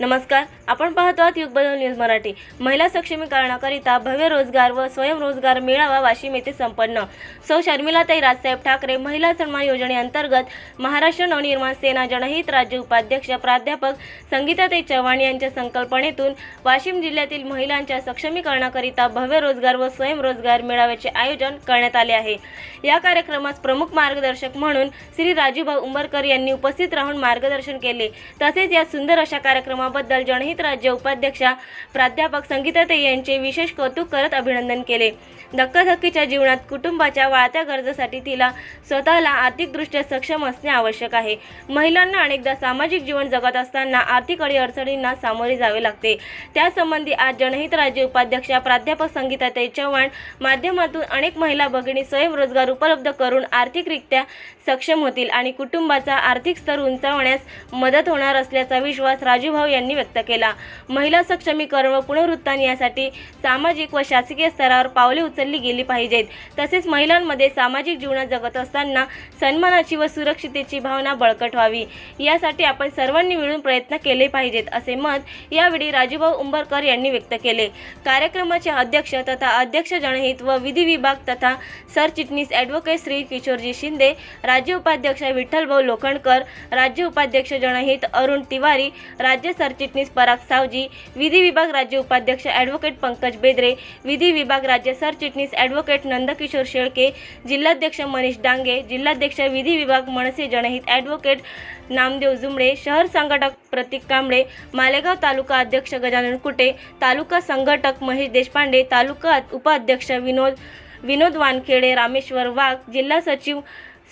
नमस्कार आपण पाहतो आहात युग बदल न्यूज मराठी. महिला सक्षमीकरणाकरिता भव्य रोजगार व स्वयंरोजगार मेळावा वाशिम येथे संपन्न. सौ शर्मिलाताई राजसाहेब ठाकरे महिला सन्मान योजनेअंतर्गत महाराष्ट्र नवनिर्माण सेना जनहित राज्य उपाध्यक्ष प्राध्यापक संगीताताई चव्हाण यांच्या संकल्पनेतून वाशिम जिल्ह्यातील महिलांच्या सक्षमीकरणाकरिता भव्य रोजगार व स्वयंरोजगार मेळाव्याचे आयोजन करण्यात आले आहे. या कार्यक्रमास प्रमुख मार्गदर्शक म्हणून श्री राजूभाऊ उंबरकर यांनी उपस्थित राहून मार्गदर्शन केले. तसेच या सुंदर अशा कार्यक्रमा कामाबद्दल जनहित राज्य उपाध्यक्षा प्राध्यापक संगीताते यांचे विशेष कौतुक करत अभिनंदन केले. धक्काधक्कीच्या जीवनात कुटुंबाच्या वाढत्या गरजेसाठी तिला स्वतःला आर्थिकदृष्ट्या सक्षम असणे आवश्यक आहे. महिलांना अनेकदा सामाजिक जीवन जगत असताना आर्थिक अडीअडचणींना सामोरे जावे लागते. त्यासंबंधी आज जनहित राज्य उपाध्यक्षा प्राध्यापक संगीताताई चव्हाण माध्यमातून अनेक महिला भगिनी स्वयंरोजगार उपलब्ध करून आर्थिकरित्या सक्षम होतील आणि कुटुंबाचा आर्थिक स्तर उंचावण्यास मदत होणार असल्याचा विश्वास राजूभाऊ यांनी व्यक्त केला. महिला सक्षमीकरण व पुनरुत्थान यासाठी सामाजिक व शासकीय स्तरावर पावले उचलली गेली पाहिजेत. तसेच महिलांमध्ये सामाजिक जीवनात जगत असताना सन्मानाची व सुरक्षितेची भावना बळकट व्हावी. यासाठी आपण सर्वांनी मिळून प्रयत्न केले पाहिजेत असे मत यावेळी राजूभाऊ उंबरकर यांनी व्यक्त केले. कार्यक्रमाचे अध्यक्ष तथा अध्यक्ष जनहित व विधी विभाग तथा सरचिटणीस ॲडव्होकेट श्री किशोरजी शिंदे राज्य उपाध्यक्ष विठ्ठलभाऊ लोखंडकर राज्य उपाध्यक्ष जनहित अरुण तिवारी राज्य सरचिटणीस पराग सावजी विधी विभाग राज्य उपाध्यक्ष ॲडव्होकेट पंकज बेदरे विधी विभाग राज्य सरचिटणीस ॲडव्होकेट नंदकिशोर शेळके जिल्हाध्यक्ष मनीष डांगे जिल्हाध्यक्ष विधी विभाग मनसे जनहित ॲडव्होकेट नामदेव जुमडे शहर संघटक प्रतीक कांबळे मालेगाव तालुका अध्यक्ष गजानन कुटे तालुका संघटक महेश देशपांडे तालुका उपाध्यक्ष विनोद विनोद वानखेडे रामेश्वर वाघ जिल्हा सचिव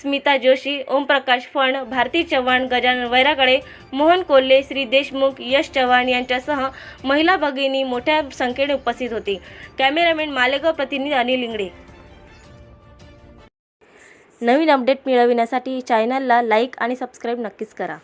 स्मिता जोशी ओमप्रकाश फण भारती चव्हाण गजानन वैरागडे मोहन कोल्हे श्री देशमुख यश चव्हाण यांच्यासह महिला भगिनी मोठ्या संख्येने उपस्थित होती. कॅमेरामॅन मालेगाव प्रतिनिधी अनिल इंगडे. नवीन अपडेट मिळविण्यासाठी चॅनलला लाईक आणि सबस्क्राईब नक्कीच करा.